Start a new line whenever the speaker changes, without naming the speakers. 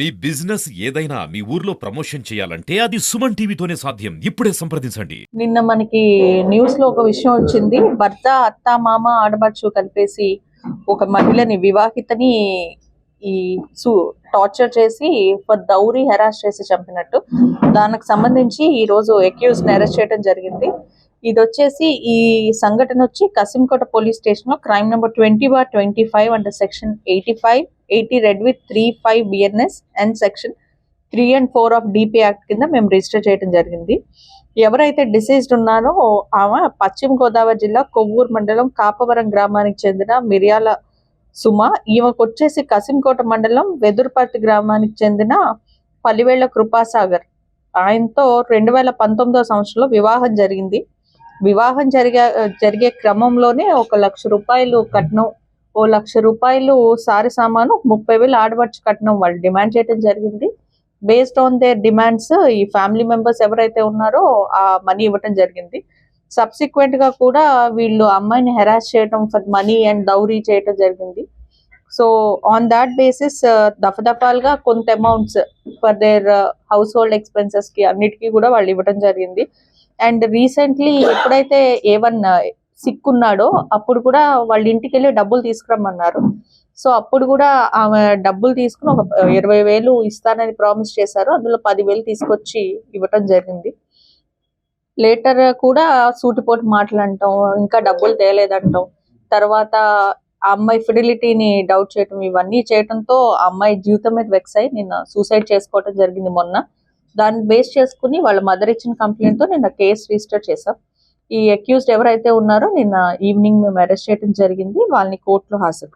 మీ business ఏదైనా మీ ఊర్లో promotion చేయాలంటే అది సుమన్ టీవీతోనే సాధ్యం. ఇప్పుడే సంప్రదించండి.
నిన్న మనకి న్యూస్లో ఒక విషయం వచ్చింది. భర్త అత్త మామ ఆడబడుచు కలిపేసి ఒక మహిళని వివాహితని ఈ సు టార్చర్ చేసి ఫర్ దౌరీ హెరాస్ చేసి చంపినట్టు. దానికి సంబంధించి ఈ రోజు అక్యూజ్ అరెస్ట్ చేయడం జరిగింది. ఇది వచ్చేసి ఈ సంఘటన వచ్చి కసింకోట పోలీస్ స్టేషన్లో crime number twenty bar twenty five under section eighty five eighty read with three five BNS and section three and four of DP act కింద మేము రిజిస్టర్ చేయడం జరిగింది. ఎవరైతే డిసీజ్డ్ ఉన్నారో ఆమె పశ్చిమ గోదావరి జిల్లా కొవ్వూరు మండలం కాపవరం గ్రామానికి చెందిన మిర్యాల సుమ. ఈమెకు వచ్చేసి కసింకోట మండలం వెదురుపర్తి గ్రామానికి చెందిన పలివేళ్ళ కృపాసాగర్. ఆయనతో రెండు వేల పంతొమ్మిదో సంవత్సరంలో వివాహం జరిగింది. వివాహం జరిగే జరిగే క్రమంలోనే ఒక లక్ష రూపాయలు కట్నం ఓ లక్ష రూపాయలు సారి సామాను ముప్పై వేలు ఆడవచ్చు కట్నం వాళ్ళు డిమాండ్ చేయడం జరిగింది. బేస్డ్ ఆన్ దేర్ డిమాండ్స్ ఈ ఫ్యామిలీ మెంబర్స్ ఎవరైతే ఉన్నారో ఆ మనీ ఇవ్వటం జరిగింది. సబ్సిక్వెంట్గా కూడా వీళ్ళు అమ్మాయిని హెరాస్ చేయడం ఫర్ మనీ అండ్ దౌరీ చేయడం జరిగింది. సో ఆన్ దాట్ బేసిస్ దఫదఫాలుగా కొంత amounts for their house hold ఎక్స్పెన్సెస్కి అన్నిటికీ కూడా వాళ్ళు ఇవ్వడం జరిగింది. అండ్ రీసెంట్లీ ఎప్పుడైతే ఏవన్ సిక్ ఉన్నాడో అప్పుడు కూడా వాళ్ళ ఇంటికి వెళ్ళి డబ్బులు తీసుకురమ్మన్నారు. సో అప్పుడు కూడా ఆమె డబ్బులు తీసుకుని ఒక ఇరవై వేలు ఇస్తానని ప్రామిస్ చేశారు. అందులో పదివేలు తీసుకొచ్చి ఇవ్వటం జరిగింది. లేటర్ కూడా సూటిపోటు మాటలు ఇంకా డబ్బులు తేలేదంటాం. తర్వాత ఆ అమ్మాయి ఫిడిలిటీని డౌట్ చేయటం ఇవన్నీ చేయటంతో ఆ అమ్మాయి జీవితం మీద వెక్స్ అయి నిన్న సూసైడ్ చేసుకోవటం జరిగింది మొన్న. దాన్ని బేస్ చేసుకుని వాళ్ళ మదర్ ఇచ్చిన కంప్లైంట్తో నిన్న కేసు రిజిస్టర్ చేశాం. ఈ అక్యూజ్డ్ ఎవరైతే ఉన్నారో నిన్న ఈవినింగ్ మేము అరెస్ట్ చేయడం జరిగింది. వాళ్ళని కోర్టులో హాజరు